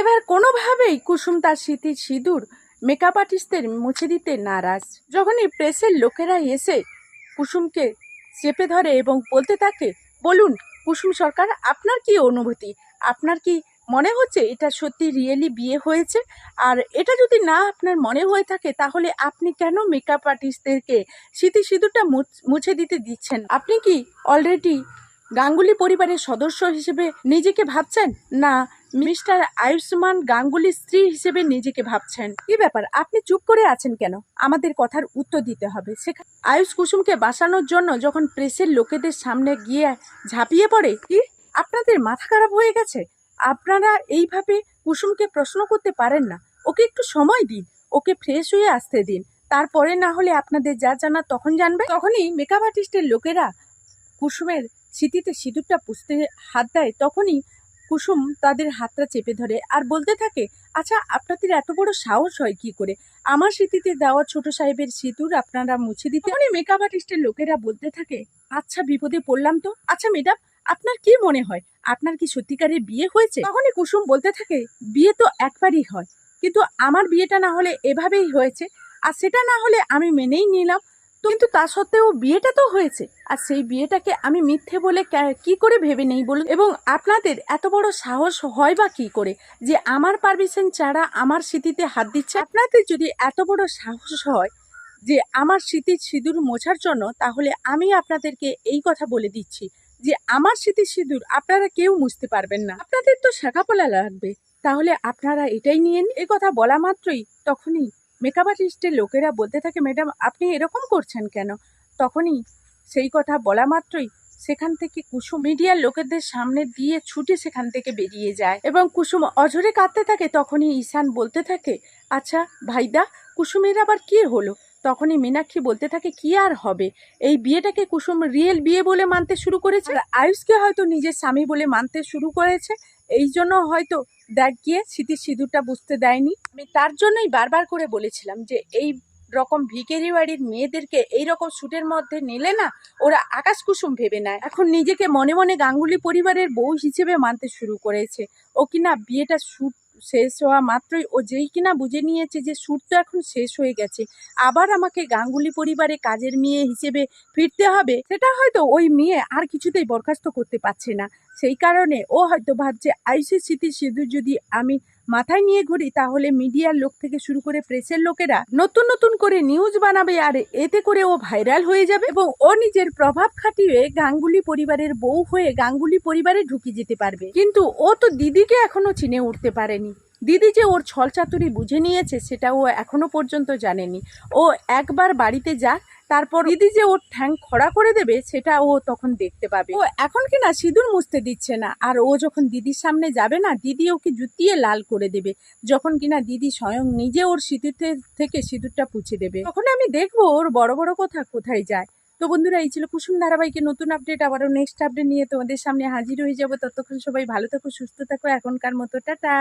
এবার কোনোভাবেই কুসুম তার স্মৃতির সিঁদুর মেকআপ আর্টিস্টদের মুছে দিতে নারাজ। যখনই প্রেসের লোকেরা এসে কুসুমকে চেপে ধরে এবং বলতে থাকে, বলুন, কুসুম সরকার, আপনার কি অনুভূতি? আপনার কি মনে হচ্ছে এটা সত্যি রিয়েলি বিয়ে হয়েছে? আর এটা যদি না আপনার মনে হয়ে থাকে, তাহলে আপনি কেন মেকআপ আর্টিস্টদেরকে স্মৃতি সিঁদুরটা মুছে দিতে দিচ্ছেন? আপনি কি অলরেডি গাঙ্গুলি পরিবারের সদস্য হিসেবে নিজেকে ভাবছেন? না মিস্টার আয়ুষ্মান গাঙ্গুলির স্ত্রী হিসেবে নিজেকে ভাবছেন। কি ব্যাপার? আপনি চুপ করে আছেন কেন? আমাদের কথার উত্তর দিতে হবে। সেখানে আয়ুষ কুসুমকে বাঁচানোর জন্য যখন প্রেসের লোকেদের সামনে গিয়ে ঝাঁপিয়ে পড়ে, কি? আপনাদের মাথা খারাপ হয়ে গেছে? আপনারা এইভাবে কুসুমকে প্রশ্ন করতে পারেন না। ওকে একটু সময় দিন। ওকে ফ্রেশ হয়ে আসতে দিন। তারপরে না হলে আপনাদের যা জানা তখন জানবে। তখনই মেকআপ আর্টিস্টের লোকেরা কুসুমের স্মৃতিতে সিঁদুরটা পুষতে হাত দেয়। তখনই কুসুম তাদের হাতটা চেপে ধরে আর বলতে থাকে আচ্ছা আপনাদের এত বড় সাহস হয় কি করে? আমার স্মৃতিতে দেওয়া ছোট সাহেবের সিঁদুর আপনারা মুছে দিতে? তখনই মেকআপ আর্টিস্টের লোকেরা বলতে থাকে আচ্ছা বিপদে পড়লাম তো? আচ্ছা ম্যাডাম আপনার কি মনে হয়? আপনার কি সত্যিকারের বিয়ে হয়েছে? তখনই কুসুম বলতে থাকে, বিয়ে তো একবারই হয়, কিন্তু আমার বিয়েটা না হলে এভাবেই হয়েছে, আর সেটা না হলে আমি মেনেই নিলাম। কিন্তু তা সত্ত্বেও বিয়েটা তো হয়েছে। আর সেই বিয়েটাকে আমি মিথ্যে বলে কে- করে ভেবে নেই বলুন? এবং আপনাদের এত বড় সাহস হয় বা কি করে যে আমার পারমিশন ছাড়া আমার স্মৃতিতে হাত দিচ্ছে? আপনাদের যদি এত বড় সাহস হয় যে আমার স্মৃতির সিঁদুর মোছার জন্য, তাহলে আমি আপনাদেরকে এই কথা বলে দিচ্ছি যে আমার স্মৃতির সিঁদুর আপনারা কেউ মুছতে পারবেন না। আপনাদের তো শাখাপলা লাগবে। তাহলে আপনারা এটাই নিয়ে এই কথা বলা মাত্রই তখনই মেকআপ আর্টিস্টের লোকেরা বলতে থাকে, ম্যাডাম, আপনি এরকম করছেন কেন? তখনই সেই কথা বলা মাত্রই সেখান থেকে কুসুম মিডিয়ার লোকেদের সামনে দিয়ে ছুটে সেখান থেকে বেরিয়ে যায় এবং কুসুম অঝরে কাঁদতে থাকে। তখনই ঈশান বলতে থাকে আচ্ছা ভাইদা, কুসুমের আবার কি হলো? তখনই মীনাক্ষী বলতে থাকে, কি আর হবে? এই বিয়েটাকে কুসুম রিয়েল বিয়ে বলে মানতে শুরু করেছে। আর আয়ুষকে হয়তো নিজের স্বামী বলে মানতে শুরু করেছে। এই জন্য হয়তো দেখ গিয়ে স্মৃতির সিঁদুরটা বুঝতে দেয়নি। আমি তার জন্যই বারবার করে বলেছিলাম যে, এই রকম ভিকেরি বাড়ির মেয়েদেরকে এই রকম স্যুটের মধ্যে নিলে না, ওরা আকাশ কুসুম ভেবে নেয়। এখন নিজেকে মনে মনে গাঙ্গুলি পরিবারের বউ হিসেবে মানতে শুরু করেছে। ও কিনা বিয়েটা শ্যুট শেষ হওয়া মাত্রই ও যেই কিনা বুঝে নিয়েছে যে সুর তো এখন শেষ হয়ে গেছে। আবার আমাকে গাঙ্গুলি পরিবারে কাজের মেয়ে হিসেবে ফিরতে হবে, সেটা হয়তো ওই মেয়ে আর কিছুতেই বরখাস্ত করতে পারছে না। সেই কারণে ও হয়তো ভাবছে আইসি স্মৃতি সিঁদুর যদি আমি মাথায় নিয়ে ঘুরি, তাহলে মিডিয়ার লোক থেকে শুরু করে প্রেসের লোকেরা নতুন নতুন করে নিউজ বানাবে আর এতে করে ও ভাইরাল হয়ে যাবে এবং ও নিজের প্রভাব খাটিয়ে গাঙ্গুলি পরিবারের বউ হয়ে গাঙ্গুলি পরিবারে ঢুকে যেতে পারবে। কিন্তু ও তো দিদিকে এখনও চিনে উঠতে পারেনি। দিদি যে ওর ছল চাতুরি বুঝে নিয়েছে, সেটা ও এখনও পর্যন্ত জানেনি। ও একবার বাড়িতে যাক, তারপর দিদি যে ওর ঠ্যাং খড়া করে দেবে, সেটা ও তখন দেখতে পাবে। ও এখন কি না সিঁদুর মুছতে দিচ্ছে না, আর ও যখন দিদির সামনে যাবে না, দিদি ওকে জুতিয়ে লাল করে দেবে। যখন কিনা দিদি স্বয়ং নিজে ওর সিঁদুর থেকে সিঁদুরটা পুছে দেবে। তখন আমি দেখব ওর বড় বড় কথা কোথায় যায়। তো বন্ধুরা, এই ছিল কুসুম ধারাবাহিকের নতুন আপডেট। আবারও নেক্সট আপডেট নিয়ে তোমাদের সামনে হাজির হয়ে যাব। ততক্ষণ সবাই ভালো থাকো, সুস্থ থাকো। এখনকার মতো, টাটা!